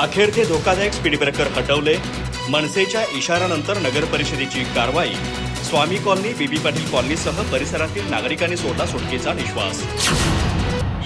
अखेर ते धोकादायक स्पीड ब्रेकर हटवले. मनसेच्या इशाऱ्यानंतर नगर परिषदेची कारवाई. Swami colony B B Patil कॉलनीसह परिसरातील नागरिकांनी सोडला सुटकेचा निश्वास.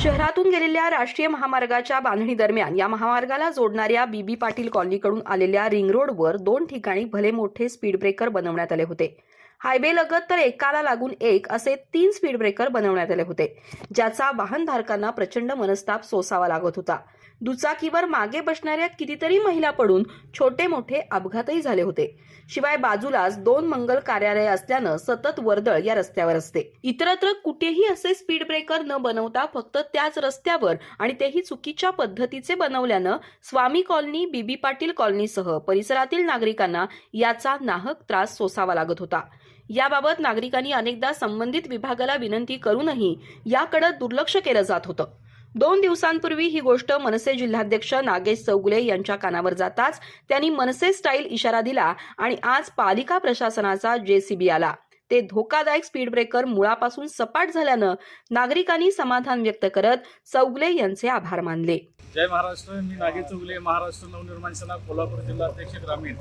शहरातून गेलेल्या राष्ट्रीय महामार्गाच्या बांधणी दरम्यान या महामार्गाला जोडणाऱ्या बीबी पाटील कॉलनीकडून आलेल्या रिंग रोडवर दोन ठिकाणी भले मोठे स्पीड ब्रेकर बनवण्यात आले होते. हायवे लगत तर एकाला लागून एक असे तीन स्पीड ब्रेकर बनवण्यात आले होते. ज्याचा वाहनधारकांना प्रचंड मनस्ताप सोसावा लागत होता. दुचाकीवर मागे बसणाऱ्या कितीतरी महिला पडून छोटे मोठे अपघातही झाले होते. शिवाय बाजूलाच दोन मंगल कार्यालय असल्यानं सतत वर्दळ या रस्त्यावर असते. इतरत्र कुठेही असे स्पीड ब्रेकर न बनवता फक्त त्याच रस्त्यावर आणि तेही चुकीच्या पद्धतीचे बनवल्यानं Swami colony B B Patil कॉलनीसह परिसरातील नागरिकांना याचा नाहक त्रास सोसावा लागत होता. याबाबत नागरिकांनी अनेकदा संबंधित विभागाला विनंती करूनही याकडे दुर्लक्ष केलं जात होतं. दोन दिवसांपूर्वी ही गोष्ट मनसे जिल्हाध्यक्ष नागेश चौगुले यांच्या कानावर जाताच त्यांनी मनसे स्टाईल इशारा दिला आणि आज पालिका प्रशासनाचा जेसीबी आला. ते धोकादायक स्पीड ब्रेकर मुळापासून सपाट झाल्यानं नागरिकांनी समाधान व्यक्त करत चौगुले यांचे आभार मानले. जय महाराष्ट्र मी नागेश चौगले महाराष्ट्र नवनिर्माण सेना कोल्हापूर जिल्हाध्यक्ष ग्रामीण.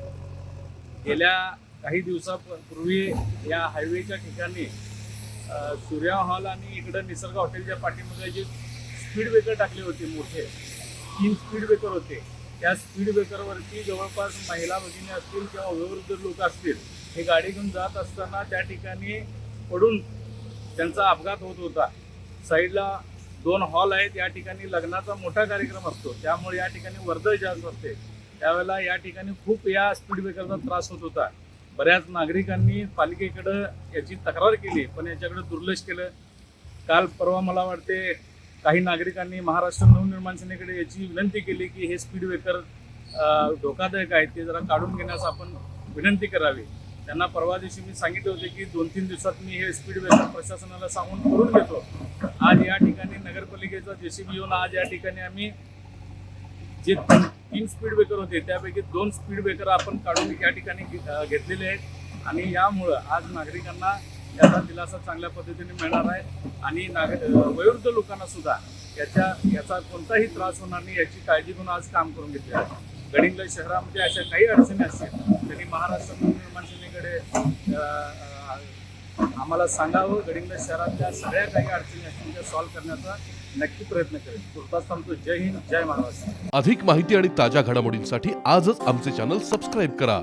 गेल्या काही दिवसापूर्वी या हायवेच्या ठिकाणी सूर्या हॉल आणि इकडं निसर्ग हॉटेलच्या पाठीमध्ये जे स्पीड ब्रेकर टाकले होते मोठे तीन स्पीड ब्रेकर होते. त्या स्पीड ब्रेकरवरती जवळपास महिला भगिनी असतील किंवा वयोवृद्ध लोक असतील हे गाडी घेऊन जात असताना त्या ठिकाणी पडून त्यांचा अपघात होत होता. साईडला दोन हॉल आहेत या ठिकाणी लग्नाचा मोठा कार्यक्रम असतो. त्यामुळे या ठिकाणी वर्दळ जास्त असते. त्यावेळेला या ठिकाणी खूप या स्पीड ब्रेकरचा त्रास होत होता. बऱ्याच नागरिकांनी पालिकेकडं याची तक्रार केली पण याच्याकडे दुर्लक्ष केलं. काल परवा मला वाटते काही नागरिकांनी महाराष्ट्र नवनिर्माण सेनेकडे याची विनंती केली की हे स्पीड ब्रेकर धोकादायक आहेत ते जरा काढून घेण्यास आपण विनंती करावी. त्यांना परवा दिवशी मी सांगितले होते की दोन तीन दिवसात मी हे स्पीड ब्रेकर प्रशासनाला सांगून करून घेतो. आज या ठिकाणी नगरपालिकेचा जेसीबी येऊन आज या ठिकाणी आम्ही जे तीन स्पीड ब्रेकर होते. त्यापैकी दोन स्पीड ब्रेकर आपण काढून या ठिकाणी घेतलेले आहेत. आणि यामुळं आज नागरिकांना याचा दिलासा चांगल्या पद्धतीने मिळणार आहे. आणि नाग वयोवृद्ध लोकांना सुद्धा याच्या याचा कोणताही त्रास होणार नाही याची काळजी घेऊन आज काम करून घेतले आहे. गडिंग्लज शहरामध्ये अशा काही अडचणी असतील त्यांनी महाराष्ट्र नवनिर्माण सेनेकडे आम्हाला सांगावं गडिंग्लज शहरातल्या सगळ्या काही अडचणी असतील त्या सॉल्व्ह करण्याचा नक्की प्रयत्न करेल तुर्तास थांबतो जय हिंद जय महाराष्ट्र. अधिक माहिती आणि ताज्या घडामोडींसाठी आजच आमचे चॅनल सबस्क्राईब करा.